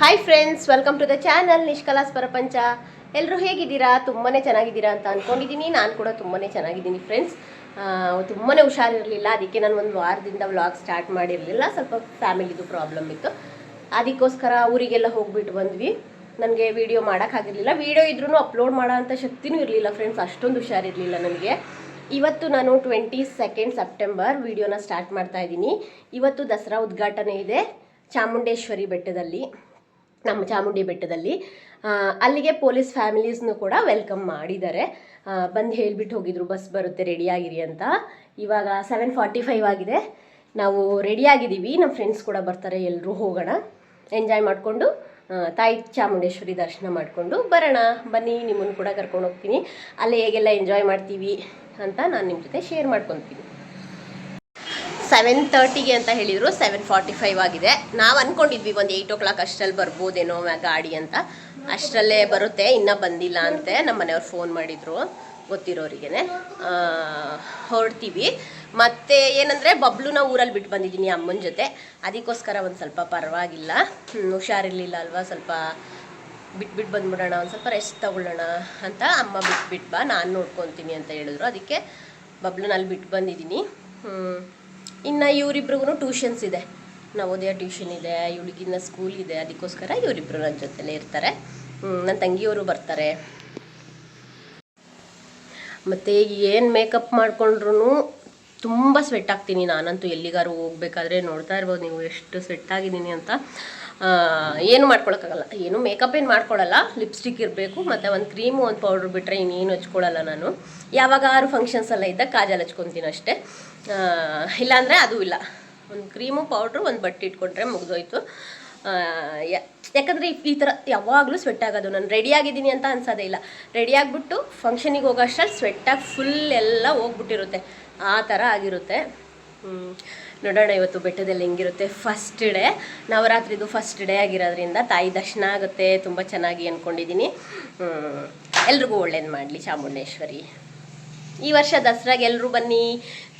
Hi friends welcome to the channel ನಿಷ್ಕಲಾಸ್ ಪ್ರಪಂಚ ಎಲ್ಲರೂ ಹೇಗಿದ್ದೀರಾ? ತುಂಬಾ ಚೆನ್ನಾಗಿದ್ದೀರಾ ಅಂತ ಅಂದ್ಕೊಂಡಿದ್ದೀನಿ ನಾನು ಕೂಡ ತುಂಬಾ ಚೆನ್ನಾಗಿದ್ದೀನಿ ಫ್ರೆಂಡ್ಸ್ ತುಂಬಾ ಹುಷಾರಿರಲಿಲ್ಲ. ಅದಕ್ಕೆ ನಾನು ಒಂದು ವಾರದಿಂದ ವ್ಲಾಗ್ ಸ್ಟಾರ್ಟ್ ಮಾಡಿರಲಿಲ್ಲ. ಸ್ವಲ್ಪ ಫ್ಯಾಮಿಲಿದು ಪ್ರಾಬ್ಲಮ್ ಇತ್ತು. ಅದಕ್ಕೋಸ್ಕರ ಊರಿಗೆಲ್ಲ ಹೋಗ್ಬಿಟ್ಟು ಬಂದ್ವಿ. ನನಗೆ ವಿಡಿಯೋ ಮಾಡೋಕ್ಕಾಗಿರಲಿಲ್ಲ. ವೀಡಿಯೋ ಇದ್ರೂ ಅಪ್ಲೋಡ್ ಮಾಡೋಂಥ ಶಕ್ತಿನೂ ಇರಲಿಲ್ಲ ಫ್ರೆಂಡ್ಸ್ ಅಷ್ಟೊಂದು ಹುಷಾರಿರಲಿಲ್ಲ ನನಗೆ. ಇವತ್ತು ನಾನು ಟ್ವೆಂಟಿ ಸೆಕೆಂಡ್ ಸೆಪ್ಟೆಂಬರ್ ವಿಡಿಯೋನ ಸ್ಟಾರ್ಟ್ ಮಾಡ್ತಾ ಇದ್ದೀನಿ. ಇವತ್ತು ದಸರಾ ಉದ್ಘಾಟನೆ ಇದೆ ಚಾಮುಂಡೇಶ್ವರಿ ಬೆಟ್ಟದಲ್ಲಿ. ನಮ್ಮ ಚಾಮುಂಡಿ ಬೆಟ್ಟದಲ್ಲಿ. ಅಲ್ಲಿಗೆ ಪೊಲೀಸ್ ಫ್ಯಾಮಿಲೀಸ್ನು ಕೂಡ ವೆಲ್ಕಮ್ ಮಾಡಿದ್ದಾರೆ. ಬಂದು ಹೇಳಿಬಿಟ್ಟು ಹೋಗಿದ್ರು, ಬಸ್ ಬರುತ್ತೆ ರೆಡಿ ಆಗಿರಿ ಅಂತ. ಇವಾಗ ಸೆವೆನ್ ಫಾರ್ಟಿ ಫೈವ್ ಆಗಿದೆ. ನಾವು ರೆಡಿಯಾಗಿದ್ದೀವಿ ನಮ್ಮ ಫ್ರೆಂಡ್ಸ್ ಕೂಡ ಬರ್ತಾರೆ ಎಲ್ಲರೂ ಹೋಗೋಣ. ಎಂಜಾಯ್ ಮಾಡಿಕೊಂಡು ತಾಯಿ ಚಾಮುಂಡೇಶ್ವರಿ ದರ್ಶನ ಮಾಡಿಕೊಂಡು ಬರೋಣ. ಬನ್ನಿ, ನಿಮ್ಮನ್ನು ಕೂಡ ಕರ್ಕೊಂಡು ಹೋಗ್ತೀನಿ. ಅಲ್ಲಿ ಹೇಗೆಲ್ಲ ಎಂಜಾಯ್ ಮಾಡ್ತೀವಿ ಅಂತ ನಾನು ನಿಮ್ಮ ಜೊತೆ ಶೇರ್ ಮಾಡ್ಕೊತೀನಿ. ಸೆವೆನ್ ತರ್ಟಿಗೆ ಅಂತ ಹೇಳಿದರು ಸೆವೆನ್ ಫಾರ್ಟಿ ಫೈವ್ ಆಗಿದೆ. ನಾವು ಅಂದ್ಕೊಂಡಿದ್ವಿ ಒಂದು ಏಯ್ಟ್ ಓ ಕ್ಲಾಕ್ ಅಷ್ಟರಲ್ಲಿ ಬರ್ಬೋದೇನೋ ಗಾಡಿ ಅಂತ. ಅಷ್ಟರಲ್ಲೇ ಬರುತ್ತೆ, ಇನ್ನೂ ಬಂದಿಲ್ಲ ಅಂತೆ ನಮ್ಮ ಮನೆಯವ್ರು ಫೋನ್ ಮಾಡಿದರು ಗೊತ್ತಿರೋರಿಗೆ ಹೊರಡ್ತೀವಿ. ಮತ್ತು ಏನಂದರೆ ಬಬ್ಲುನ ಊರಲ್ಲಿ ಬಿಟ್ಟು ಬಂದಿದ್ದೀನಿ ಅಮ್ಮನ ಜೊತೆ. ಅದಕ್ಕೋಸ್ಕರ ಒಂದು ಸ್ವಲ್ಪ ಪರವಾಗಿಲ್ಲ. ಹುಷಾರಿರಲಿಲ್ಲ ಅಲ್ವಾ, ಸ್ವಲ್ಪ ಬಿಟ್ಬಿಟ್ಟು ಬಂದ್ಬಿಡೋಣ, ಒಂದು ಸ್ವಲ್ಪ ರೆಸ್ಟ್ ತಗೊಳ್ಳೋಣ ಅಂತ ಅಮ್ಮ ಬಿಟ್ಬಿಟ್ಟು ಬಾ, ನಾನು ನೋಡ್ಕೊತೀನಿ ಅಂತ ಹೇಳಿದ್ರು. ಅದಕ್ಕೆ ಬಬ್ಲುನ ಅಲ್ಲಿ ಬಿಟ್ಟು ಬಂದಿದ್ದೀನಿ. ಇನ್ನು ಇವರಿಬ್ರಿಗೂ ಟ್ಯೂಷನ್ಸ್ ಇದೆ. ನವೋದಯ ಟ್ಯೂಷನ್ ಇದೆ ಇವಳಿಗಿನ್ನ ಸ್ಕೂಲ್ ಇದೆ, ಅದಕ್ಕೋಸ್ಕರ ಇವರಿಬ್ಬರು ನನ್ನ ಜೊತೆಲೇ ಇರ್ತಾರೆ. ನನ್ನ ತಂಗಿಯವರು ಬರ್ತಾರೆ. ಮತ್ತು ಏನು ಮೇಕಪ್ ಮಾಡ್ಕೊಂಡ್ರು ತುಂಬ ಸ್ವೆಟ್ ಆಗ್ತೀನಿ. ನಾನಂತೂ ಎಲ್ಲಿಗಾರು ಹೋಗ್ಬೇಕಾದ್ರೆ ನೋಡ್ತಾ ಇರ್ಬೋದು. ನೀವು ಎಷ್ಟು ಸ್ವೆಟ್ ಆಗಿದ್ದೀನಿ ಅಂತ. ಏನು ಮಾಡ್ಕೊಳಕ್ಕಾಗಲ್ಲ. ಏನು ಮೇಕಪ್ ಏನು ಮಾಡ್ಕೊಳ್ಳಲ್ಲ ಲಿಪ್ಸ್ಟಿಕ್ ಇರಬೇಕು, ಮತ್ತು ಒಂದು ಕ್ರೀಮು ಒಂದು ಪೌಡ್ರ್ ಬಿಟ್ಟರೆ ಇನ್ನೇನು ಹಚ್ಕೊಳ್ಳಲ್ಲ ನಾನು. ಯಾವಾಗಾರು ಫಂಕ್ಷನ್ಸ್ ಎಲ್ಲ ಇದ್ದಾಗ ಕಾಜಲ್ ಹಚ್ಕೊತೀನಿ ಅಷ್ಟೇ. ಇಲ್ಲಾಂದರೆ ಅದು ಇಲ್ಲ. ಒಂದು ಕ್ರೀಮು ಪೌಡ್ರು ಒಂದು ಬಟ್ಟೆ ಇಟ್ಕೊಂಡ್ರೆ ಮುಗಿದೋಯ್ತು. ಯಾಕಂದರೆ ಈ ಥರ ಯಾವಾಗಲೂ ಸ್ವೆಟ್ ಆಗೋದು. ನಾನು ರೆಡಿ ಆಗಿದ್ದೀನಿ ಅಂತ ಅನ್ಸೋದೇ ಇಲ್ಲ. ರೆಡಿ ಆಗಿಬಿಟ್ಟು ಫಂಕ್ಷನಿಗೆ ಹೋಗೋ ಅಷ್ಟರಲ್ಲಿ ಸ್ವೆಟ್ಟಾಗಿ ಫುಲ್ ಎಲ್ಲ ಹೋಗ್ಬಿಟ್ಟಿರುತ್ತೆ. ಆ ಥರ ಆಗಿರುತ್ತೆ. ನೋಡೋಣ ಇವತ್ತು ಬೆಟ್ಟದಲ್ಲಿ ಹೆಂಗಿರುತ್ತೆ ಫಸ್ಟ್ ಡೇ ನವರಾತ್ರಿದು ಫಸ್ಟ್ ಡೇ ಆಗಿರೋದ್ರಿಂದ ತಾಯಿ ದರ್ಶನ ಆಗುತ್ತೆ, ತುಂಬ ಚೆನ್ನಾಗಿ ಅಂದ್ಕೊಂಡಿದ್ದೀನಿ ಎಲ್ರಿಗೂ ಒಳ್ಳೇದು ಮಾಡಲಿ ಚಾಮುಂಡೇಶ್ವರಿ. ಈ ವರ್ಷ ದಸರಾಗೆ ಎಲ್ಲರೂ ಬನ್ನಿ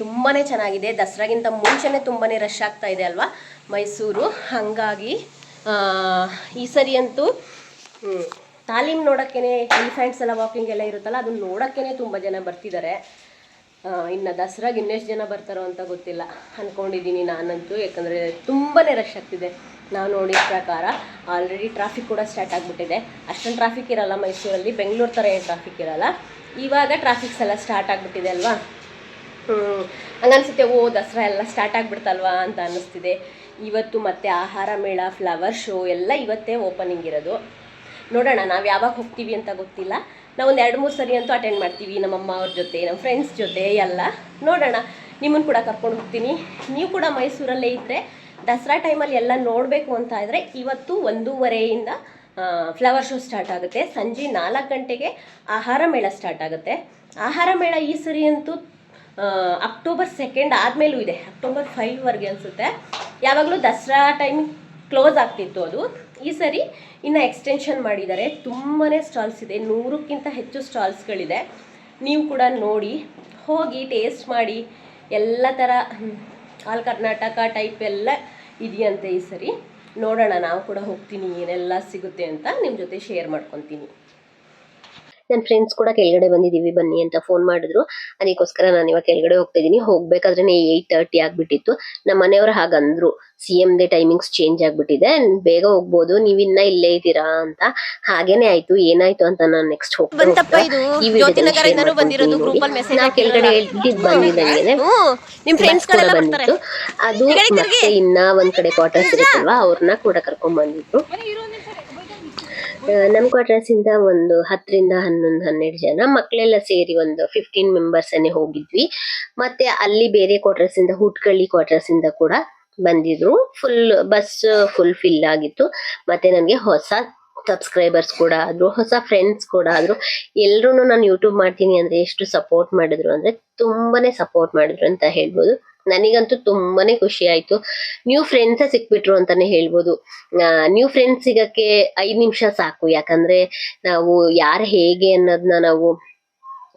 ತುಂಬಾ ಚೆನ್ನಾಗಿದೆ. ದಸರಾಗಿಂತ ಮುಂಚೆನೇ ತುಂಬಾ ರಶ್ ಆಗ್ತಾ ಇದೆ ಅಲ್ವಾ? ಮೈಸೂರು, ಹಾಗಾಗಿ ಈ ಸರಿ ಅಂತೂ ತಾಲೀಮ್ ನೋಡೋಕ್ಕೇ ಎಲಿಫೆಂಟ್ಸ್ ಎಲ್ಲ ವಾಕಿಂಗ್ ಎಲ್ಲ ಇರುತ್ತಲ್ಲ, ಅದನ್ನ ನೋಡೋಕ್ಕೇ ತುಂಬ ಜನ ಬರ್ತಿದ್ದಾರೆ. ಇನ್ನು ದಸರಾಗೆ ಇನ್ನೆಷ್ಟು ಜನ ಬರ್ತಾರೋ ಅಂತ ಗೊತ್ತಿಲ್ಲ ಅಂದ್ಕೊಂಡಿದ್ದೀನಿ ನಾನಂತೂ, ಯಾಕಂದರೆ ತುಂಬಾ ರಶ್ ಆಗ್ತಿದೆ. ನಾವು ನೋಡಿದ ಪ್ರಕಾರ ಆಲ್ರೆಡಿ ಟ್ರಾಫಿಕ್ ಕೂಡ ಸ್ಟಾರ್ಟ್ ಆಗಿಬಿಟ್ಟಿದೆ. ಅಷ್ಟೊಂದು ಟ್ರಾಫಿಕ್ ಇರಲ್ಲ ಮೈಸೂರಲ್ಲಿ, ಬೆಂಗಳೂರು ಥರ ಏನು ಟ್ರಾಫಿಕ್ ಇರಲ್ಲ. ಇವಾಗ ಟ್ರಾಫಿಕ್ಸ್ ಎಲ್ಲ ಸ್ಟಾರ್ಟ್ ಆಗಿಬಿಟ್ಟಿದೆ ಅಲ್ವಾ. ಹಂಗನ್ಸುತ್ತೆ, ಓ, ದಸರಾ ಎಲ್ಲ ಸ್ಟಾರ್ಟ್ ಆಗಿಬಿಡ್ತಲ್ವಾ ಅಂತ ಅನ್ನಿಸ್ತಿದೆ ಇವತ್ತು ಮತ್ತೆ ಆಹಾರ ಮೇಳ ಫ್ಲವರ್ ಶೋ ಎಲ್ಲ ಇವತ್ತೇ ಓಪನಿಂಗ್ ಇರೋದು. ನೋಡೋಣ, ನಾವು ಯಾವಾಗ ಹೋಗ್ತೀವಿ ಅಂತ ಗೊತ್ತಿಲ್ಲ. ನಾವು ಒಂದು ಎರಡು ಮೂರು ಸರಿ ಅಂತೂ ಅಟೆಂಡ್ ಮಾಡ್ತೀವಿ ನಮ್ಮ ಅಮ್ಮ ಅವ್ರ ಜೊತೆ ನಮ್ಮ ಫ್ರೆಂಡ್ಸ್ ಜೊತೆ ಎಲ್ಲ. ನೋಡೋಣ ನಿಮ್ಮನ್ನು ಕೂಡ ಕರ್ಕೊಂಡು ಹೋಗ್ತೀನಿ. ನೀವು ಕೂಡ ಮೈಸೂರಲ್ಲೇ ಇದ್ದರೆ ದಸರಾ ಟೈಮಲ್ಲಿ ಎಲ್ಲ ನೋಡಬೇಕು ಅಂತ ಇದ್ದರೆ ಇವತ್ತು ಒಂದೂವರೆಯಿಂದ ಫ್ಲವರ್ ಶೋ ಸ್ಟಾರ್ಟ್ ಆಗುತ್ತೆ. ಸಂಜೆ ನಾಲ್ಕು ಗಂಟೆಗೆ ಆಹಾರ ಮೇಳ ಸ್ಟಾರ್ಟ್ ಆಗುತ್ತೆ. ಆಹಾರ ಮೇಳ ಈ ಸರಿ ಅಂತೂ ಅಕ್ಟೋಬರ್ ಸೆಕೆಂಡ್ ಆದಮೇಲೂ ಇದೆ. ಅಕ್ಟೋಬರ್ ಫೈವ್ವರೆಗೆ ಅನಿಸುತ್ತೆ. ಯಾವಾಗಲೂ ದಸರಾ ಟೈಮ್ ಕ್ಲೋಸ್ ಆಗ್ತಿತ್ತು ಅದು. ಈ ಸರಿ ಇನ್ನು ಎಕ್ಸ್ಟೆನ್ಷನ್ ಮಾಡಿದ್ದಾರೆ. ತುಂಬಾ ಸ್ಟಾಲ್ಸ್ ಇದೆ. ನೂರಕ್ಕಿಂತ ಹೆಚ್ಚು ಸ್ಟಾಲ್ಸ್ಗಳಿದೆ ನೀವು ಕೂಡ ನೋಡಿ, ಹೋಗಿ ಟೇಸ್ಟ್ ಮಾಡಿ, ಎಲ್ಲ ಥರ ಆಲ್ ಕರ್ನಾಟಕ ಟೈಪ್ ಎಲ್ಲ ಇದೆಯಂತೆ ಈ ಸರಿ. ನೋಡೋಣ, ನಾವು ಕೂಡ ಹೋಗ್ತೀನಿ, ಏನೆಲ್ಲ ಸಿಗುತ್ತೆ ಅಂತ ನಿಮ್ಮ ಜೊತೆ ಶೇರ್ ಮಾಡ್ಕೊತೀನಿ. ನನ್ನ ಫ್ರೆಂಡ್ಸ್ ಕೂಡ ಕೆಳಗಡೆ ಬಂದಿದ್ದೀವಿ ಬನ್ನಿ ಅಂತ ಫೋನ್ ಮಾಡಿದ್ರು. ಅದಕ್ಕೋಸ್ಕರ ನಾನು ಇವಾಗ ಕೆಳಗಡೆ ಹೋಗ್ತಾ ಇದ್ದೀನಿ ಹೋಗ್ಬೇಕಾದ್ರೆ ಏಯ್ಟ್ ತರ್ಟಿ ಆಗ್ಬಿಟ್ಟಿತ್ತು. ನಮ್ಮ ಮನೆಯವರು ಹಾಗಂದ್ರು. ಸಿ ಎಂ ದೇ ಟೈಮಿಂಗ್ಸ್ ಚೇಂಜ್ ಆಗಿಬಿಟ್ಟಿದೆ. ಬೇಗ ಹೋಗ್ಬೋದು. ನೀವಿನ್ನ ಇಲ್ಲೇ ಇದ್ದೀರಾ ಅಂತ. ಹಾಗೇನೆ ಆಯ್ತು. ಏನಾಯ್ತು ಅಂತ ನಾನು ನೆಕ್ಸ್ಟ್ ಹೋಗ್ತೀನಿ ಕೆಳಗಡೆ ಬಂದಿತ್ತು ಅದು ಮತ್ತೆ ಇನ್ನ ಒಂದ್ ಕಡೆ ಕ್ವಾರ್ಟರ್ಸ್ ಇರುತ್ತಲ್ವಾ ಅವ್ರನ್ನ ಕೂಡ ಕರ್ಕೊಂಡ್ ಬಂದಿದ್ರು. ಆ, ನಮ್ ಕ್ವಾರ್ಟರ್ಸ್ ಇಂದ ಒಂದು ಹತ್ತರಿಂದ ಹನ್ನೊಂದು ಹನ್ನೆರಡು ಜನ ಮಕ್ಕಳೆಲ್ಲ ಸೇರಿ ಒಂದು ಫಿಫ್ಟೀನ್ ಮೆಂಬರ್ಸ್ ಅನ್ನೇ ಹೋಗಿದ್ವಿ. ಮತ್ತೆ ಅಲ್ಲಿ ಬೇರೆ ಕ್ವಾರ್ಟರ್ಸ್ ಇಂದ ಹುಟ್ಕಳ್ಳಿ ಕ್ವಾರ್ಟರ್ಸ್ ಇಂದ ಕೂಡ ಬಂದಿದ್ರು. ಫುಲ್ ಬಸ್ ಫುಲ್ ಫಿಲ್ ಆಗಿತ್ತು. ಮತ್ತೆ ನನಗೆ ಹೊಸ ಸಬ್ಸ್ಕ್ರೈಬರ್ಸ್ ಕೂಡ ಆದ್ರು ಹೊಸ ಫ್ರೆಂಡ್ಸ್ ಕೂಡ ಆದ್ರು. ಎಲ್ರು ನಾನು ಯೂಟ್ಯೂಬ್ ಮಾಡ್ತೀನಿ ಅಂದ್ರೆ ಎಷ್ಟು ಸಪೋರ್ಟ್ ಮಾಡಿದ್ರು ಅಂದ್ರೆ ತುಂಬಾನೇ ಸಪೋರ್ಟ್ ಮಾಡಿದ್ರು ಅಂತ ಹೇಳ್ಬೋದು. ನನಗಂತೂ ತುಂಬಾನೇ ಖುಷಿ ಆಯ್ತು. ನ್ಯೂ ಫ್ರೆಂಡ್ಸ್ ಸಿಕ್ಬಿಟ್ರು ಅಂತಾನೆ ಹೇಳ್ಬೋದು. ನ್ಯೂ ಫ್ರೆಂಡ್ಸ್ ಸಿಗಕ್ಕೆ ಐದು ನಿಮಿಷ ಸಾಕು. ಯಾಕಂದ್ರೆ ನಾವು ಯಾರು ಹೇಗೆ ಅನ್ನೋದನ್ನ ನಾವು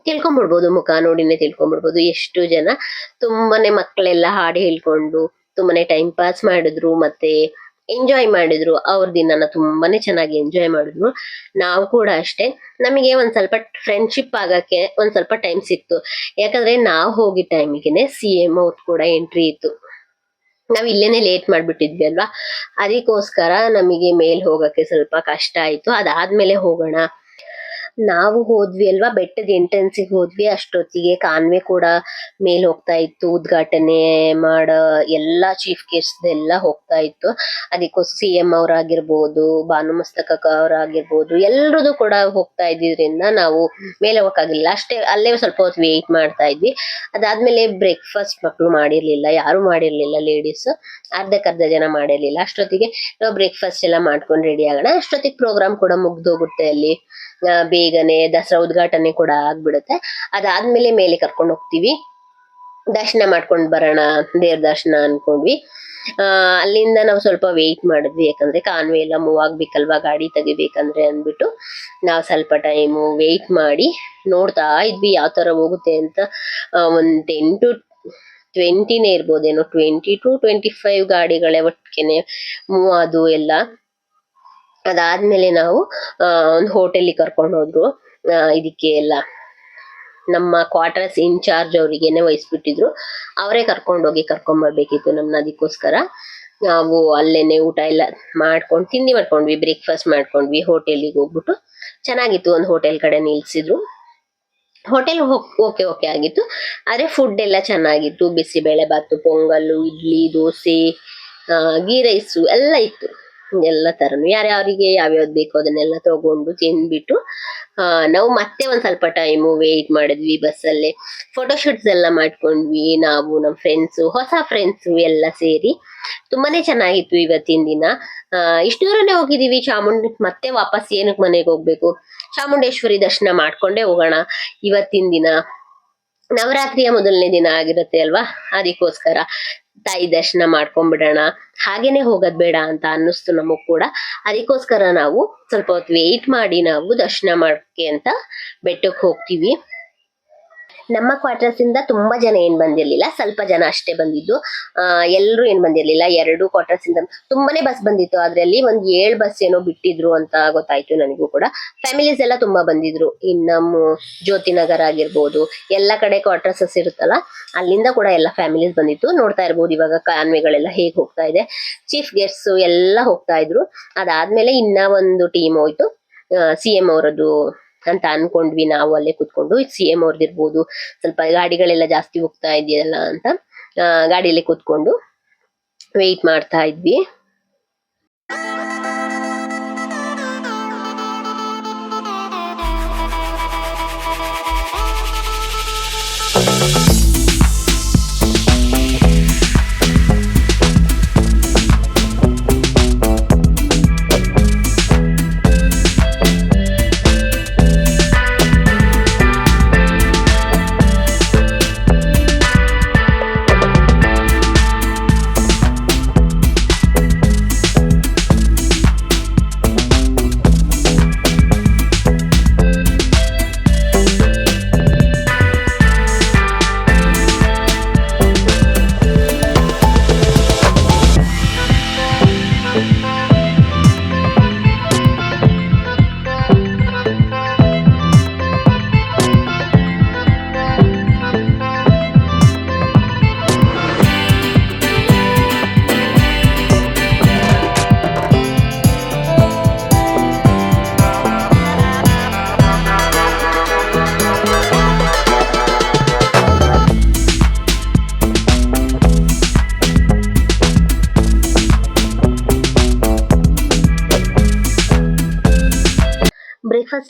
ತಿಳ್ಕೊಂಬಿಡ್ಬೋದು. ಮುಖ ನೋಡಿನೇ ತಿಳ್ಕೊಂಬಿಡ್ಬೋದು. ಎಷ್ಟು ಜನ ತುಂಬಾನೇ ಮಕ್ಕಳೆಲ್ಲ ಹಾಡು ಹೇಳ್ಕೊಂಡು ತುಂಬಾನೇ ಟೈಮ್ ಪಾಸ್ ಮಾಡಿದ್ರು. ಮತ್ತೆ ಎಂಜಾಯ್ ಮಾಡಿದ್ರು, ಅವ್ರ ದಿನನ ತುಂಬಾನೇ ಚೆನ್ನಾಗಿ ಎಂಜಾಯ್ ಮಾಡಿದ್ರು. ನಾವು ಕೂಡ ಅಷ್ಟೇ. ನಮಗೆ ಒಂದ್ ಸ್ವಲ್ಪ ಫ್ರೆಂಡ್ಶಿಪ್ ಆಗಕ್ಕೆ ಒಂದ್ ಸ್ವಲ್ಪ ಟೈಮ್ ಸಿಕ್ತು. ಯಾಕಂದ್ರೆ ನಾವು ಹೋಗಿ ಟೈಮಿಗೆನೆ ಸಿ ಎಂ ಅವ್ರ ಕೂಡ ಎಂಟ್ರಿ ಇತ್ತು. ನಾವ್ ಇಲ್ಲೇನೆ ಲೇಟ್ ಮಾಡ್ಬಿಟ್ಟಿದ್ವಿ ಅಲ್ವಾ? ಅದಕ್ಕೋಸ್ಕರ ನಮಗೆ ಮೇಲ್ ಹೋಗಕ್ಕೆ ಸ್ವಲ್ಪ ಕಷ್ಟ ಆಯ್ತು. ಅದಾದ್ಮೇಲೆ ಹೋಗೋಣ. ನಾವು ಹೋದ್ವಿ ಅಲ್ವಾ? ಬೆಟ್ಟದ ಎಂಟ್ರೆನ್ಸಿಗೆ ಹೋದ್ವಿ. ಅಷ್ಟೊತ್ತಿಗೆ ಕಾನ್ವೆ ಕೂಡ ಮೇಲೆ ಹೋಗ್ತಾ ಇತ್ತು. ಉದ್ಘಾಟನೆ ಮಾಡ ಎಲ್ಲಾ ಚೀಫ್ ಗೆಸ್ಟ್ ಎಲ್ಲ ಹೋಗ್ತಾ ಇತ್ತು. ಅದಕ್ಕೋ ಸಿ ಎಂ ಅವರಾಗಿರ್ಬೋದು ಭಾನು ಮಸ್ತಕ ಅವರಾಗಿರ್ಬೋದು ಎಲ್ಲರದು ಕೂಡ ಹೋಗ್ತಾ ಇದ್ದಿದ್ರಿಂದ ನಾವು ಮೇಲೆ ಹೋಗಕ್ಕಾಗಿಲ್ಲ. ಅಷ್ಟೇ ಅಲ್ಲೇ ಸ್ವಲ್ಪ ಹೊತ್ತು ವೇಟ್ ಮಾಡ್ತಾ ಇದ್ವಿ. ಅದಾದ್ಮೇಲೆ ಬ್ರೇಕ್ಫಾಸ್ಟ್ ಮಕ್ಕಳು ಮಾಡಿರ್ಲಿಲ್ಲ ಯಾರು ಮಾಡಿರ್ಲಿಲ್ಲ ಲೇಡೀಸ್ ಅರ್ಧಕ್ಕರ್ಧ ಜನ ಮಾಡಿರ್ಲಿಲ್ಲ. ಅಷ್ಟೊತ್ತಿಗೆ ನಾವು ಬ್ರೇಕ್ಫಾಸ್ಟ್ ಎಲ್ಲ ಮಾಡ್ಕೊಂಡು ರೆಡಿ ಆಗೋಣ. ಅಷ್ಟೊತ್ತಿಗೆ ಪ್ರೋಗ್ರಾಮ್ ಕೂಡ ಮುಗ್ದೋಗುತ್ತೆ ಅಲ್ಲಿ. ಆ, ಬೇಗನೆ ದಸರಾ ಉದ್ಘಾಟನೆ ಕೂಡ ಆಗ್ಬಿಡುತ್ತೆ. ಅದಾದ್ಮೇಲೆ ಮೇಲೆ ಕರ್ಕೊಂಡು ಹೋಗ್ತೀವಿ. ದರ್ಶನ ಮಾಡ್ಕೊಂಡು ಬರೋಣ, ದೇವ್ರ ದರ್ಶನ ಅನ್ಕೊಂಡ್ವಿ. ಅಲ್ಲಿಂದ ನಾವು ಸ್ವಲ್ಪ ವೆಯ್ಟ್ ಮಾಡಿದ್ವಿ. ಯಾಕಂದ್ರೆ ಕಾನ್ವೆ ಎಲ್ಲ ಮೂವ್ ಆಗ್ಬೇಕಲ್ವಾ, ಗಾಡಿ ತೆಗಿಬೇಕಂದ್ರೆ ಅಂದ್ಬಿಟ್ಟು ನಾವು ಸ್ವಲ್ಪ ಟೈಮು ವೆಯ್ಟ್ ಮಾಡಿ ನೋಡ್ತಾ ಇದ್ವಿ ಯಾವ ತರ ಹೋಗುತ್ತೆ ಅಂತ. ಒಂದ್ ಟೆನ್ ಟು ಟ್ವೆಂಟಿನೇ ಇರ್ಬೋದೇನೋ ಟ್ವೆಂಟಿ ಟು ಟ್ವೆಂಟಿ ಫೈವ್ ಗಾಡಿಗಳೇ ಒಟ್ಟಿಗೆನೆ ಮೂವ್ ಅದು ಎಲ್ಲ. ಅದಾದ್ಮೇಲೆ ನಾವು ಒಂದು ಹೋಟೆಲಿಗೆ ಕರ್ಕೊಂಡು ಹೋದ್ರು. ಇದಕ್ಕೆ ಎಲ್ಲ ನಮ್ಮ ಕ್ವಾರ್ಟರ್ಸ್ ಇನ್ಚಾರ್ಜ್ ಅವರಿಗೇನೆ ವಹಿಸ್ಬಿಟ್ಟಿದ್ರು. ಅವರೇ ಕರ್ಕೊಂಡು ಹೋಗಿ ಕರ್ಕೊಂಡ್ ಬರ್ಬೇಕಿತ್ತು ನಮ್ನ ಅದಕ್ಕೋಸ್ಕರ. ನಾವು ಅಲ್ಲೇನೆ ಊಟ ಎಲ್ಲ ಮಾಡ್ಕೊಂಡು, ತಿಂಡಿ ಮಾಡ್ಕೊಂಡ್ವಿ ಬ್ರೇಕ್ಫಾಸ್ಟ್ ಮಾಡ್ಕೊಂಡ್ವಿ, ಹೋಟೆಲಿಗೆ ಹೋಗ್ಬಿಟ್ಟು. ಚೆನ್ನಾಗಿತ್ತು, ಒಂದು ಹೋಟೆಲ್ ಕಡೆ ನಿಲ್ಸಿದ್ರು. ಹೋಟೆಲ್ ಓಕೆ ಓಕೆ ಆಗಿತ್ತು. ಆದ್ರೆ ಫುಡ್ ಎಲ್ಲ ಚೆನ್ನಾಗಿತ್ತು. ಬಿಸಿಬೇಳೆ ಬಾತು ಪೊಂಗಲ್ಲು ಇಡ್ಲಿ, ದೋಸೆ ಗೀ, ರೈಸು ಎಲ್ಲ ಇತ್ತು. ಎಲ್ಲ ತರನು. ಯಾರ್ಯಾರಿಗೆ ಯಾವ್ಯಾವ್ದು ಬೇಕೋ ಅದನ್ನೆಲ್ಲ ತಗೊಂಡು ತಿಂದ್ಬಿಟ್ಟು ನಾವು ಮತ್ತೆ ಒಂದ್ ಸ್ವಲ್ಪ ಟೈಮು ವೇಟ್ ಮಾಡಿದ್ವಿ ಬಸ್ಸಲ್ಲೇ. ಫೋಟೋಶೂಟ್ಸ್ ಎಲ್ಲ ಮಾಡ್ಕೊಂಡ್ವಿ ನಾವು ನಮ್ಮ ಫ್ರೆಂಡ್ಸ್ ಹೊಸ ಫ್ರೆಂಡ್ಸು ಎಲ್ಲ ಸೇರಿ. ತುಂಬಾನೇ ಚೆನ್ನಾಗಿತ್ತು ಇವತ್ತಿನ ದಿನ. ಇಷ್ಟು ದೂರನೇ ಹೋಗಿದೀವಿ. ಚಾಮುಂಡಿ, ಮತ್ತೆ ವಾಪಸ್ ಏನಕ್ಕೆ ಮನೆಗೆ ಹೋಗ್ಬೇಕು? ಚಾಮುಂಡೇಶ್ವರಿ ದರ್ಶನ ಮಾಡ್ಕೊಂಡೇ ಹೋಗೋಣ ಇವತ್ತಿನ ದಿನ. ನವರಾತ್ರಿಯ ಮೊದಲನೇ ದಿನ ಆಗಿರುತ್ತೆ ಅಲ್ವಾ? ಅದಕ್ಕೋಸ್ಕರ. ತಾಯಿ ದರ್ಶನ ಮಾಡ್ಕೊಂಡ್ಬಿಡೋಣ, ಹಾಗೇನೆ ಹೋಗೋದ್ ಬೇಡ ಅಂತ ಅನ್ನಿಸ್ತು ನಮಗ್ ಕೂಡ. ಅದಕ್ಕೋಸ್ಕರ ನಾವು ಸ್ವಲ್ಪ ಹೊತ್ತು ವೇಟ್ ಮಾಡಿ ನಾವು ದರ್ಶನ ಮಾಡಕ್ಕೆ ಅಂತ ಬೆಟ್ಟಕ್ಕೆ ಹೋಗ್ತೀವಿ. ನಮ್ಮ ಕ್ವಾರ್ಟರ್ಸ್ ಇಂದ ತುಂಬಾ ಜನ ಏನ್ ಬಂದಿರ್ಲಿಲ್ಲ, ಸ್ವಲ್ಪ ಜನ ಅಷ್ಟೇ ಬಂದಿದ್ದು. ಆ, ಎಲ್ರು ಏನ್ ಬಂದಿರ್ಲಿಲ್ಲ, ಎರಡು ಕ್ವಾರ್ಟರ್ಸ್ ಇಂದ ತುಂಬಾನೇ ಬಸ್ ಬಂದಿತ್ತು. ಅದ್ರಲ್ಲಿ ಒಂದ್ ಏಳು ಬಸ್ ಏನೋ ಬಿಟ್ಟಿದ್ರು ಅಂತ ಗೊತ್ತಾಯ್ತು ನನಗೂ ಕೂಡ. ಫ್ಯಾಮಿಲೀಸ್ ಎಲ್ಲ ತುಂಬಾ ಬಂದಿದ್ರು. ನಮ್ಮ ಜ್ಯೋತಿನಗರ್ ಆಗಿರ್ಬೋದು, ಎಲ್ಲ ಕಡೆ ಕ್ವಾರ್ಟರ್ಸಸ್ ಇರುತ್ತಲ್ಲ, ಅಲ್ಲಿಂದ ಕೂಡ ಎಲ್ಲ ಫ್ಯಾಮಿಲೀಸ್ ಬಂದಿತ್ತು. ನೋಡ್ತಾ ಇರ್ಬೋದು ಇವಾಗ ಕಾನ್ವೆಗಳೆಲ್ಲ ಹೇಗ್ ಹೋಗ್ತಾ ಇದೆ. ಚೀಫ್ ಗೆಸ್ಟ್ಸ್ ಎಲ್ಲ ಹೋಗ್ತಾ ಇದ್ರು. ಅದಾದ್ಮೇಲೆ ಇನ್ನ ಒಂದು ಟೀಮ್ ಹೋಯ್ತು. ಸಿ ಎಂ ಅವರದ್ದು ಅಂತ ಅನ್ಕೊಂಡ್ವಿ ನಾವು ಅಲ್ಲೇ ಕುತ್ಕೊಂಡು. ಸಿ ಎಂ ಅವ್ರದ್ದಿರ್ಬೋದು ಸ್ವಲ್ಪ ಗಾಡಿಗಳೆಲ್ಲ ಜಾಸ್ತಿ ಹೋಗ್ತಾ ಇದೆಯಲ್ಲ ಅಂತ ಗಾಡಿಯಲ್ಲೇ ಕುತ್ಕೊಂಡು ವೆಯ್ಟ್ ಮಾಡ್ತಾ ಇದ್ವಿ.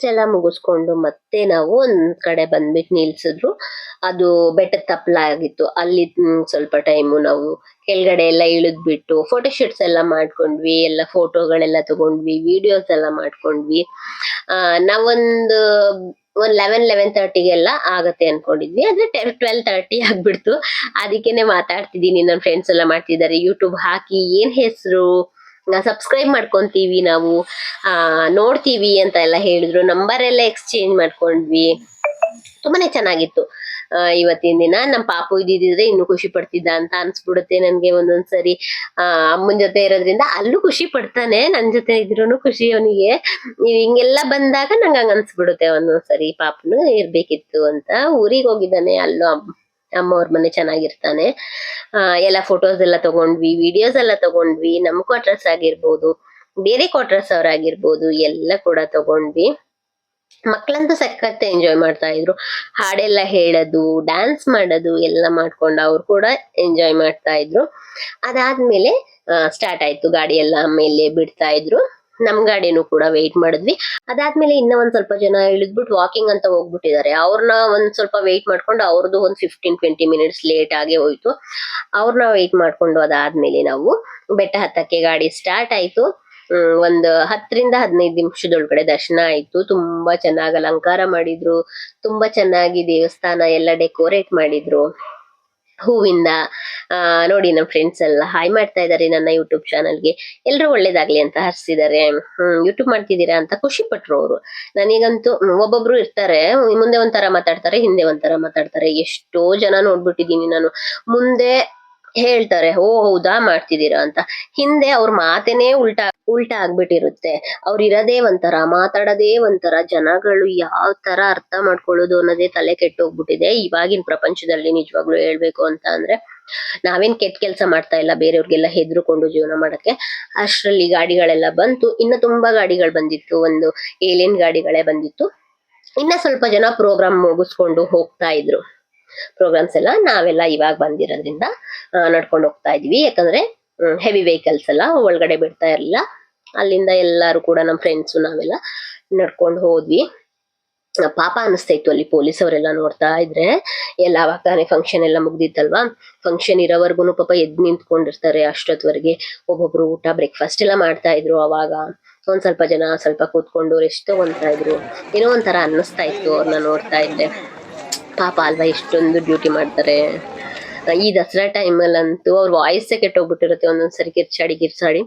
ಎಲ್ಲ ಮುಗಿಸ್ಕೊಂಡು ಮತ್ತೆ ನಾವು ಒಂದ್ ಕಡೆ ಬಂದ್ಬಿಟ್ಟು ನಿಲ್ಸಿದ್ರು. ಅದು ಬೆಟ್ಟದ ತಪ್ಪಲ ಆಗಿತ್ತು. ಅಲ್ಲಿ ಸ್ವಲ್ಪ ಟೈಮು ನಾವು ಕೆಳಗಡೆ ಎಲ್ಲ ಇಳಿದ್ಬಿಟ್ಟು ಫೋಟೋ ಶೂಟ್ಸ್ ಎಲ್ಲ ಮಾಡ್ಕೊಂಡ್ವಿ, ಎಲ್ಲ ಫೋಟೋಗಳೆಲ್ಲ ತಗೊಂಡ್ವಿ ವಿಡಿಯೋಸ್ ಎಲ್ಲ ಮಾಡ್ಕೊಂಡ್ವಿ. ಆ, ನಾವೊಂದು ಒಂದ್ ಲೆವೆನ್ ಲೆವೆನ್ ತರ್ಟಿಗೆಲ್ಲ ಆಗತ್ತೆ ಅನ್ಕೊಂಡಿದ್ವಿ. ಆದ್ರೆ ಟ್ವೆಲ್ ತರ್ಟಿ ಆಗ್ಬಿಡ್ತು. ಅದಕ್ಕೇನೆ ಮಾತಾಡ್ತಿದೀನಿ ನನ್ನ ಫ್ರೆಂಡ್ಸ್ ಎಲ್ಲ ಮಾಡ್ತಿದ್ದಾರೆ. ಯೂಟ್ಯೂಬ್ ಹಾಕಿ ಏನ್ ಹೆಸರು? ಸಬ್ಸ್ಕ್ರೈಬ್ ಮಾಡ್ಕೊಂತೀವಿ ನಾವು. ನೋಡ್ತೀವಿ ಅಂತ ಎಲ್ಲ ಹೇಳಿದ್ರು. ನಂಬರ್ ಎಲ್ಲ ಎಕ್ಸ್ಚೇಂಜ್ ಮಾಡ್ಕೊಂಡ್ವಿ. ತುಂಬಾನೇ ಚೆನ್ನಾಗಿತ್ತು. ಇವತ್ತಿನ ದಿನ ನಮ್ಮ ಪಾಪು ಇದ್ದಿದ್ರೆ ಇನ್ನು ಖುಷಿ ಪಡ್ತಿದ್ದ ಅಂತ ಅನ್ಸ್ಬಿಡುತ್ತೆ ನನ್ಗೆ ಒಂದೊಂದ್ಸರಿ. ಆ, ಅಮ್ಮನ ಜೊತೆ ಇರೋದ್ರಿಂದ ಅಲ್ಲೂ ಖುಷಿ ಪಡ್ತಾನೆ. ನನ್ ಜೊತೆ ಇದ್ರೂನು ಖುಷಿ ಅವನಿಗೆ. ಹಿಂಗೆಲ್ಲ ಬಂದಾಗ ನಂಗೆ ಹಂಗ ಅನ್ಸ್ಬಿಡುತ್ತೆ ಒಂದೊಂದ್ಸರಿ ಪಾಪನು ಇರ್ಬೇಕಿತ್ತು ಅಂತ ಊರಿಗೆ ಹೋಗಿದ್ದಾನೆ ಅಲ್ಲೂ ಅಮ್- ಅಮ್ಮವ್ರ ಮನೆ ಚೆನ್ನಾಗಿರ್ತಾನೆ. ಎಲ್ಲ ಫೋಟೋಸ್ ಎಲ್ಲ ತಗೊಂಡ್ವಿ ವಿಡಿಯೋಸ್ ಎಲ್ಲ ತಗೊಂಡ್ವಿ. ನಮ್ ಕ್ವಾರ್ಟರ್ಸ್ ಆಗಿರ್ಬೋದು, ಬೇರೆ ಕ್ವಾರ್ಟರ್ಸ್ ಅವ್ರಾಗಿರ್ಬೋದು, ಎಲ್ಲ ಕೂಡ ತಗೊಂಡ್ವಿ. ಮಕ್ಕಳಂತೂ ಸಖತ್ ಎಂಜಾಯ್ ಮಾಡ್ತಾ ಇದ್ರು. ಹಾಡೆಲ್ಲ ಹೇಳೋದು ಡ್ಯಾನ್ಸ್ ಮಾಡೋದು ಎಲ್ಲ ಮಾಡ್ಕೊಂಡು ಅವ್ರು ಕೂಡ ಎಂಜಾಯ್ ಮಾಡ್ತಾ ಇದ್ರು. ಅದಾದ್ಮೇಲೆ ಸ್ಟಾರ್ಟ್ ಆಯ್ತು. ಗಾಡಿ ಎಲ್ಲ ಮೇಲೆ ಬಿಡ್ತಾ ಇದ್ರು. ನಮ್ ಗಾಡಿನೂ ಕೂಡ ವೆಯ್ಟ್ ಮಾಡಿದ್ವಿ. ಅದಾದ್ಮೇಲೆ ಇನ್ನ ಒಂದ್ ಸ್ವಲ್ಪ ಜನ ಇಳಿದ್ಬಿಟ್ಟು ವಾಕಿಂಗ್ ಅಂತ ಹೋಗ್ಬಿಟ್ಟಿದ್ದಾರೆ. ಅವ್ರನ್ನ ಒಂದ್ ಸ್ವಲ್ಪ ವೆಯ್ಟ್ ಮಾಡ್ಕೊಂಡು ಅವ್ರದ್ದು ಒಂದ್ ಫಿಫ್ಟೀನ್ ಟ್ವೆಂಟಿ ಮಿನಿಟ್ಸ್ ಲೇಟ್ ಆಗಿ ಹೋಯ್ತು. ಅವ್ರನ್ನ ವೆಯ್ಟ್ ಮಾಡ್ಕೊಂಡು ಅದಾದ್ಮೇಲೆ ನಾವು ಬೆಟ್ಟ ಹತ್ತಕ್ಕೆ ಗಾಡಿ ಸ್ಟಾರ್ಟ್ ಆಯ್ತು. ಒಂದು ಹತ್ತರಿಂದ ಹದಿನೈದು ನಿಮಿಷದೊಳಗಡೆ ದರ್ಶನ ಆಯ್ತು. ತುಂಬಾ ಚೆನ್ನಾಗಿ ಅಲಂಕಾರ ಮಾಡಿದ್ರು. ತುಂಬಾ ಚೆನ್ನಾಗಿ ದೇವಸ್ಥಾನ ಎಲ್ಲ ಡೆಕೋರೇಟ್ ಮಾಡಿದ್ರು. ಹೂವಿಂದ ನೋಡಿ ನಮ್ಮ ಫ್ರೆಂಡ್ಸ್ ಎಲ್ಲ ಹಾಯ್ ಮಾಡ್ತಾ ಇದ್ದಾರೆ ನನ್ನ ಯೂಟ್ಯೂಬ್ ಚಾನಲ್ಗೆ ಎಲ್ಲರೂ ಒಳ್ಳೇದಾಗ್ಲಿ ಅಂತ ಹರ್ಸಿದ್ದಾರೆ. ಯೂಟ್ಯೂಬ್ ಮಾಡ್ತಿದ್ದೀರಾ ಅಂತ ಖುಷಿ ಪಟ್ರು ಅವರು. ನನಗಂತೂ ಒಬ್ಬೊಬ್ರು ಇರ್ತಾರೆ, ಮುಂದೆ ಒಂಥರ ಮಾತಾಡ್ತಾರೆ, ಹಿಂದೆ ಒಂಥರ ಮಾತಾಡ್ತಾರೆ. ಎಷ್ಟೋ ಜನ ನೋಡ್ಬಿಟ್ಟಿದ್ದೀನಿ ನಾನು. ಮುಂದೆ ಹೇಳ್ತಾರೆ ಓ ಹೌದಾ, ಮಾಡ್ತಿದ್ದೀರಾ? ಅಂತ. ಹಿಂದೆ ಅವ್ರ ಮಾತೇನೆ ಉಲ್ಟಾ ಉಲ್ಟಾ ಆಗ್ಬಿಟ್ಟಿರುತ್ತೆ. ಅವ್ರು ಇರೋದೇ ಒಂಥರ, ಮಾತಾಡೋದೇ ಒಂಥರ, ಜನಗಳು ಯಾವ ತರ ಅರ್ಥ ಮಾಡ್ಕೊಳ್ಳೋದು ಅನ್ನೋದೇ ತಲೆ ಕೆಟ್ಟೋಗ್ಬಿಟ್ಟಿದೆ ಇವಾಗಿನ ಪ್ರಪಂಚದಲ್ಲಿ ನಿಜವಾಗ್ಲೂ ಹೇಳ್ಬೇಕು ಅಂತ ಅಂದ್ರೆ, ನಾವೇನ್ ಕೆಟ್ಟ ಕೆಲಸ ಮಾಡ್ತಾ ಇಲ್ಲ, ಬೇರೆಯವ್ರಿಗೆಲ್ಲ ಹೆದರ್ಕೊಂಡು ಜೀವನ ಮಾಡಕ್ಕೆ. ಅಷ್ಟರಲ್ಲಿ ಗಾಡಿಗಳೆಲ್ಲ ಬಂತು. ಇನ್ನು ತುಂಬಾ ಗಾಡಿಗಳು ಬಂದಿತ್ತು. ಒಂದು ಏಲಿಯನ್ ಗಾಡಿಗಳೇ ಬಂದಿತ್ತು. ಇನ್ನ ಸ್ವಲ್ಪ ಜನ ಪ್ರೋಗ್ರಾಮ್ ಮುಗಿಸ್ಕೊಂಡು ಹೋಗ್ತಾ ಇದ್ರು. ಪ್ರೋಗ್ರಾಮ್ಸ್ ಎಲ್ಲ ನಾವೆಲ್ಲ ಇವಾಗ ಬಂದಿರೋದ್ರಿಂದ ನಡ್ಕೊಂಡು ಹೋಗ್ತಾ ಇದ್ವಿ. ಯಾಕಂದ್ರೆ ಹೆವಿ ವೆಹಿಕಲ್ಸ್ ಎಲ್ಲ ಒಳಗಡೆ ಬಿಡ್ತಾ ಇರಲಿಲ್ಲ. ಅಲ್ಲಿಂದ ಎಲ್ಲರೂ ಕೂಡ ನಮ್ಮ ಫ್ರೆಂಡ್ಸ್ ನಾವೆಲ್ಲ ನಡ್ಕೊಂಡು ಹೋದ್ವಿ. ಪಾಪ ಅನಿಸ್ತಾ ಇತ್ತು ಅಲ್ಲಿ ಪೊಲೀಸ್ ಅವರೆಲ್ಲ ನೋಡ್ತಾ ಇದ್ರೆ, ಎಲ್ಲ ಅವಾಗ ತಾನೇ ಫಂಕ್ಷನ್ ಎಲ್ಲ ಮುಗ್ದಿತ್ತಲ್ವಾ? ಫಂಕ್ಷನ್ ಇರೋವರೆಗೂ ಪಾಪ ಎದ್ ನಿಂತ್ಕೊಂಡಿರ್ತಾರೆ ಅಷ್ಟೊತ್ವರೆಗೆ. ಒಬ್ಬೊಬ್ರು ಊಟ ಬ್ರೇಕ್ಫಾಸ್ಟ್ ಎಲ್ಲ ಮಾಡ್ತಾ ಇದ್ರು ಅವಾಗ. ಒಂದ್ ಸ್ವಲ್ಪ ಜನ ಸ್ವಲ್ಪ ಕೂತ್ಕೊಂಡು ರೆಸ್ಟ್ ತಗೊಂತಾ ಇದ್ರು. ಏನೋ ಒಂಥರ ಅನ್ನಿಸ್ತಾ ಇತ್ತು ಅವ್ರನ್ನ ನೋಡ್ತಾ ಇದ್ದೆ ಪಾಪ ಅಲ್ವಾ ಎಷ್ಟೊಂದು ಡ್ಯೂಟಿ ಮಾಡ್ತಾರೆ. ಈ ದಸರಾ ಟೈಮಲ್ಲಂತೂ ಅವ್ರ ವಾಯ್ಸೇ ಕೆಟ್ಟೋಗ್ಬಿಟ್ಟಿರುತ್ತೆ ಒಂದೊಂದ್ಸರಿ ಕಿರ್ಚಾಡಿ ಕಿರ್ಚಾಡಿ.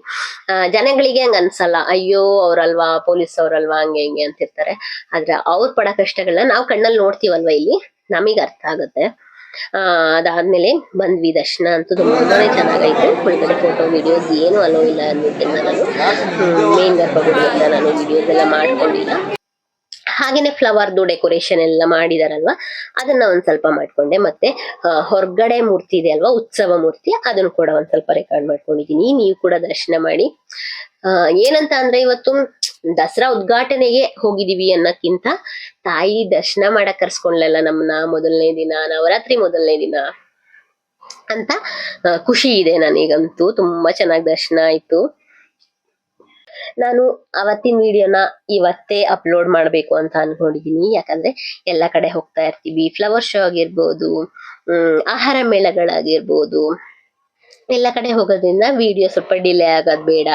ಜನಗಳಿಗೆ ಹಂಗೆ ಅನ್ಸಲ್ಲ, ಅಯ್ಯೋ, ಅವ್ರಲ್ವಾ ಪೊಲೀಸ್ ಅವ್ರಲ್ವಾ, ಹಂಗೆ, ಹಿಂಗೆ ಅಂತಿರ್ತಾರೆ ಆದ್ರೆ ಅವ್ರ ಪಡ ಕಷ್ಟಗಳನ್ನ ನಾವು ಕಣ್ಣಲ್ಲಿ ನೋಡ್ತೀವಲ್ವಾ ಇಲ್ಲಿ? ನಮಗೆ ಅರ್ಥ ಆಗುತ್ತೆ. ಆ, ಅದಾದ್ಮೇಲೆ ಬಂದ್ವಿ ದರ್ಶನ ಅಂತೂ ತುಂಬಾನೇ ಚೆನ್ನಾಗಾಯ್ತು ಒಳಗಡೆ ಫೋಟೋ ವಿಡಿಯೋಸ್ ಏನು ಅಲೋ ಇಲ್ಲ ಅಂದ್ಬಿಟ್ಟಿಲ್ಲ ನಾನು ಮೇನ್ ಗರ್ಭಗುಡಿಯಿಂದ ನಾನು ವಿಡಿಯೋಸ್ ಎಲ್ಲ ಮಾಡ್ಕೊಂಡಿಲ್ಲ. ಹಾಗೇನೆ ಫ್ಲವರ್ದು ಡೆಕೋರೇಷನ್ ಎಲ್ಲ ಮಾಡಿದಾರಲ್ವಾ? ಅದನ್ನ ಒಂದ್ ಸ್ವಲ್ಪ ಮಾಡ್ಕೊಂಡೆ. ಮತ್ತೆ ಹೊರಗಡೆ ಮೂರ್ತಿ ಇದೆ ಅಲ್ವಾ? ಉತ್ಸವ ಮೂರ್ತಿ, ಅದನ್ನು ಕೂಡ ಒಂದ್ ಸ್ವಲ್ಪ ರೆಕಾರ್ಡ್ ಮಾಡ್ಕೊಂಡಿದೀನಿ ನೀವು ಕೂಡ ದರ್ಶನ ಮಾಡಿ. ಏನಂತ ಅಂದ್ರೆ ಇವತ್ತು ದಸರಾ ಉದ್ಘಾಟನೆಗೆ ಹೋಗಿದೀವಿ ಅನ್ನಕ್ಕಿಂತ ತಾಯಿ ದರ್ಶನ ಮಾಡಕ್ ಕರ್ಸ್ಕೊಂಡ್ಲಲ್ಲ ನಮ್ಮನ್ನ ಮೊದಲನೇ ದಿನ, ನವರಾತ್ರಿ ಮೊದಲನೇ ದಿನ ಅಂತ ಖುಷಿ ಇದೆ ನನಗಂತೂ. ತುಂಬಾ ಚೆನ್ನಾಗಿ ದರ್ಶನ ಆಯ್ತು. ನಾನು ಅವತ್ತಿನ ವಿಡಿಯೋನ ಇವತ್ತೇ ಅಪ್ಲೋಡ್ ಮಾಡ್ಬೇಕು ಅಂತ ಅನ್ಕೊಂಡಿದೀನಿ. ಯಾಕಂದ್ರೆ ಎಲ್ಲ ಕಡೆ ಹೋಗ್ತಾ ಇರ್ತೀವಿ. ಫ್ಲವರ್ ಶೋ ಆಗಿರ್ಬೋದು ಆಹಾರ ಮೇಳಗಳಾಗಿರ್ಬೋದು, ಎಲ್ಲ ಕಡೆ ಹೋಗೋದ್ರಿಂದ ವಿಡಿಯೋ ಸ್ವಲ್ಪ ಡಿಲೇ ಆಗೋದು ಬೇಡ.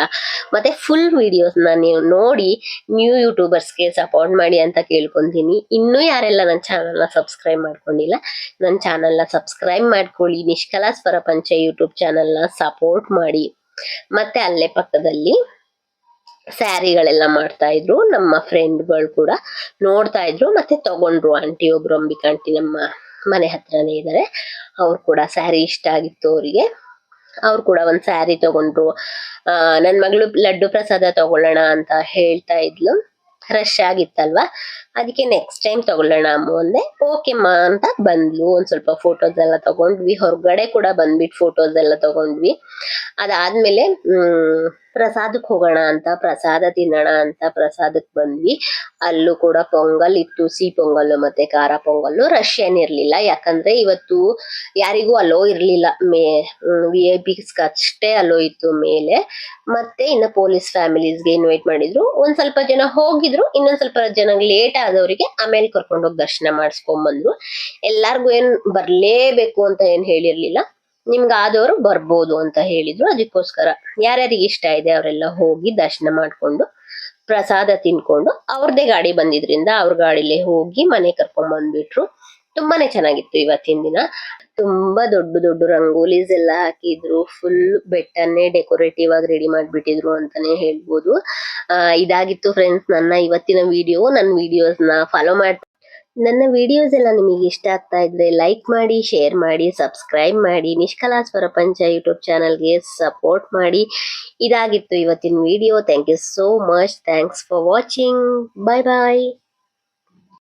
ಮತ್ತೆ ಫುಲ್ ವಿಡಿಯೋಸ್ನ ನೀವು ನೋಡಿ ನ್ಯೂ ಯೂಟ್ಯೂಬರ್ಸ್ಗೆ ಸಪೋರ್ಟ್ ಮಾಡಿ ಅಂತ ಕೇಳ್ಕೊತೀನಿ. ಇನ್ನೂ ಯಾರೆಲ್ಲ ನನ್ನ ಚಾನಲ್ನ ಸಬ್ಸ್ಕ್ರೈಬ್ ಮಾಡ್ಕೊಂಡಿಲ್ಲ, ನನ್ನ ಚಾನಲ್ನ ಸಬ್ಸ್ಕ್ರೈಬ್ ಮಾಡ್ಕೊಳ್ಳಿ. ನಿಷ್ಕಲಾಸ್ ಪರಪಂಚ ಯೂಟ್ಯೂಬ್ ಚಾನಲ್ನ ಸಪೋರ್ಟ್ ಮಾಡಿ. ಮತ್ತೆ ಅಲ್ಲೇ ಪಕ್ಕದಲ್ಲಿ ಸ್ಯಾರಿಗಳೆಲ್ಲ ಮಾಡ್ತಾ ಇದ್ರು, ನಮ್ಮ ಫ್ರೆಂಡ್ಗಳು ಕೂಡ ನೋಡ್ತಾ ಇದ್ರು, ಮತ್ತೆ ತಗೊಂಡ್ರು. ಆಂಟಿ ಒಬ್ರು ಅಂಬಿಕಾ ಆಂಟಿ ನಮ್ಮ ಮನೆ ಹತ್ರನೇ ಇದ್ದಾರೆ ಅವ್ರು ಕೂಡ ಸ್ಯಾರಿ ಇಷ್ಟ ಆಗಿತ್ತು ಅವರಿಗೆ. ಅವ್ರು ಕೂಡ ಒಂದು ಸ್ಯಾರಿ ತಗೊಂಡ್ರು. ಆ, ನನ್ ಮಗಳು ಲಡ್ಡು ಪ್ರಸಾದ ತಗೊಳ್ಳೋಣ ಅಂತ ಹೇಳ್ತಾ ಇದ್ಲು. ರಶ್ ಆಗಿತ್ತಲ್ವಾ? ಅದಕ್ಕೆ ನೆಕ್ಸ್ಟ್ ಟೈಮ್ ತಗೊಳ್ಳೋಣ ಅಮ್ಮ ಅಂದೆ. ಓಕೆ ಮಾ ಅಂತ ಬಂದ್ಲು. ಒಂದ್ ಸ್ವಲ್ಪ ಫೋಟೋಸ್ ಎಲ್ಲ ತಗೊಂಡ್ವಿ. ಹೊರಗಡೆ ಕೂಡ ಬಂದ್ಬಿಟ್ಟು ಫೋಟೋಸ್ ಎಲ್ಲ ತಗೊಂಡ್ವಿ. ಅದಾದ್ಮೇಲೆ ಪ್ರಸಾದಕ್ಕೆ ಹೋಗೋಣ ಅಂತ, ಪ್ರಸಾದ ತಿನ್ನೋಣ ಅಂತ ಪ್ರಸಾದಕ್ಕೆ ಬಂದ್ವಿ. ಅಲ್ಲೂ ಕೂಡ ಪೊಂಗಲ್ ಇತ್ತು, ಸಿಹಿ ಪೊಂಗಲ್ಲು ಮತ್ತೆ ಖಾರ ಪೊಂಗಲ್ಲು ರಶ್ ಏನಿರಲಿಲ್ಲ ಯಾಕಂದ್ರೆ ಇವತ್ತು ಯಾರಿಗೂ ಅಲೋ ಇರ್ಲಿಲ್ಲ. ಮೇ ವಿ ಐ ಪಿಸ್ಗೆ ಅಷ್ಟೇ ಅಲೋ ಇತ್ತು ಮೇಲೆ. ಮತ್ತೆ ಇನ್ನು ಪೊಲೀಸ್ ಫ್ಯಾಮಿಲೀಸ್ಗೆ ಇನ್ವೈಟ್ ಮಾಡಿದ್ರು. ಒಂದ್ ಸ್ವಲ್ಪ ಜನ ಹೋಗಿದ್ರು, ಇನ್ನೊಂದ್ ಸ್ವಲ್ಪ ಜನ ಲೇಟ್ ಆದವರಿಗೆ ಆಮೇಲೆ ಕರ್ಕೊಂಡೋಗಿ ದರ್ಶನ ಮಾಡಿಸ್ಕೊಂಡ್ ಬಂದ್ರು ಎಲ್ಲಾರ್ಗು ಏನ್ ಬರ್ಲೇಬೇಕು ಅಂತ ಏನ್ ಹೇಳಿರ್ಲಿಲ್ಲ. ನಿಮ್ಗೆ ಆದವರು ಬರ್ಬೋದು ಅಂತ ಹೇಳಿದ್ರು. ಅದಕ್ಕೋಸ್ಕರ ಯಾರ್ಯಾರಿಗೆ ಇಷ್ಟ ಇದೆ ಅವರೆಲ್ಲ ಹೋಗಿ ದರ್ಶನ ಮಾಡ್ಕೊಂಡು ಪ್ರಸಾದ ತಿನ್ಕೊಂಡು ಅವ್ರದೇ ಗಾಡಿ ಬಂದಿದ್ರಿಂದ ಅವ್ರ ಗಾಡಿಲೆ ಹೋಗಿ ಮನೆ ಕರ್ಕೊಂಡ್ ಬಂದ್ಬಿಟ್ರು ತುಂಬಾನೇ ಚೆನ್ನಾಗಿತ್ತು ಇವತ್ತಿನ ದಿನ. ತುಂಬಾ ದೊಡ್ಡ ದೊಡ್ಡ ರಂಗೋಲೀಸ್ ಎಲ್ಲ ಹಾಕಿದ್ರು. ಫುಲ್ ಬೆಟ್ಟನ್ನೇ ಡೆಕೋರೇಟಿವ್ ಆಗಿ ರೆಡಿ ಮಾಡ್ಬಿಟ್ಟಿದ್ರು ಅಂತಾನೆ ಹೇಳ್ಬೋದು. ಇದಾಗಿತ್ತು ಫ್ರೆಂಡ್ಸ್ ನನ್ನ ಇವತ್ತಿನ ವಿಡಿಯೋ ನನ್ನ ವಿಡಿಯೋಸ್ನ ಫಾಲೋ ಮಾಡ್ ನನ್ನ ವಿಡಿಯೋಸ್ ಎಲ್ಲ ನಿಮಗೆ ಇಷ್ಟ ಆಗ್ತಾ ಇದ್ರೆ ಲೈಕ್ ಮಾಡಿ ಶೇರ್ ಮಾಡಿ ಸಬ್ಸ್ಕ್ರೈಬ್ ಮಾಡಿ ನಿಷ್ಕಲಾ ಸ್ವರಪಂಚ ಯೂಟ್ಯೂಬ್ ಚಾನಲ್ಗೆ ಸಪೋರ್ಟ್ ಮಾಡಿ. ಇದಾಗಿತ್ತು ಇವತ್ತಿನ video thank you so much thanks for watching bye bye